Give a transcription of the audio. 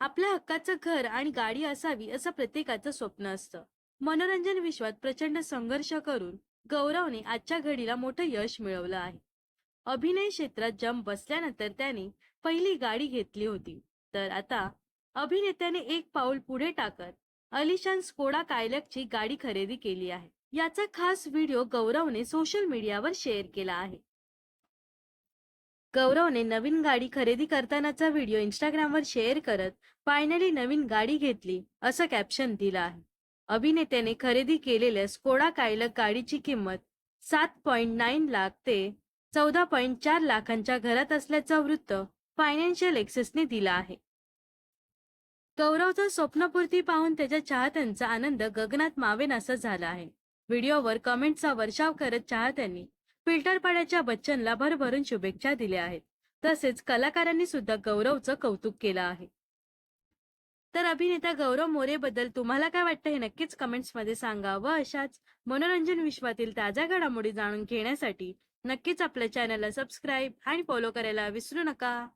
आपल्या हक्काचं घर आणि गाडी असावी असं प्रत्येकाचं स्वप्न असतं. मनोरंजन विश्वात प्रचंड संघर्ष करून गौरवने आजच्या घडीला मोठं यश मिळवलं आहे. अभिनय क्षेत्रात जम बसल्यानंतर त्याने पहिली गाडी घेतली होती. तर आता अभिनेत्याने एक पाऊल पुढे टाकत अलिशान स्कोडा कायलकची गाडी खरेदी केली आहे. याचा खास व्हिडिओ गौरवने सोशल मीडियावर शेअर केला आहे. गौरवने नवीन गाडी खरेदी करतानाचा व्हिडिओ इंस्टाग्रामवर शेअर करत फायनली नवीन गाडी घेतली असं कॅप्शन दिलं आहे. अभिनेत्याने खरेदी केलेल्या स्कोडा कायलक गाडीची किंमत सात पॉइंट नाईन लाख ते चौदा पॉइंट चार लाखांच्या घरात असल्याचं वृत्त फायनान्शियल एक्सेसने दिलं आहे. गौरवचं स्वप्नपूर्ती पाहून त्याच्या चाहत्यांचा आनंद गगनात मावेन असा झाला आहे. व्हिडिओवर कमेंटचा वर्षाव करत चाहत्यांनी फिल्टरपाड्याच्या बच्चनला भरभरून शुभेच्छा दिल्या आहेत. तसेच कलाकारांनी सुद्धा गौरवचं कौतुक केलं आहे. तर अभिनेता गौरव मोरेबद्दल तुम्हाला काय वाटतं हे नक्कीच कमेंट्समध्ये सांगा व अशाच मनोरंजन विश्वातील ताज्या घडामोडी जाणून घेण्यासाठी नक्कीच आपल्या चॅनलला सबस्क्राईब आणि फॉलो करायला विसरू नका.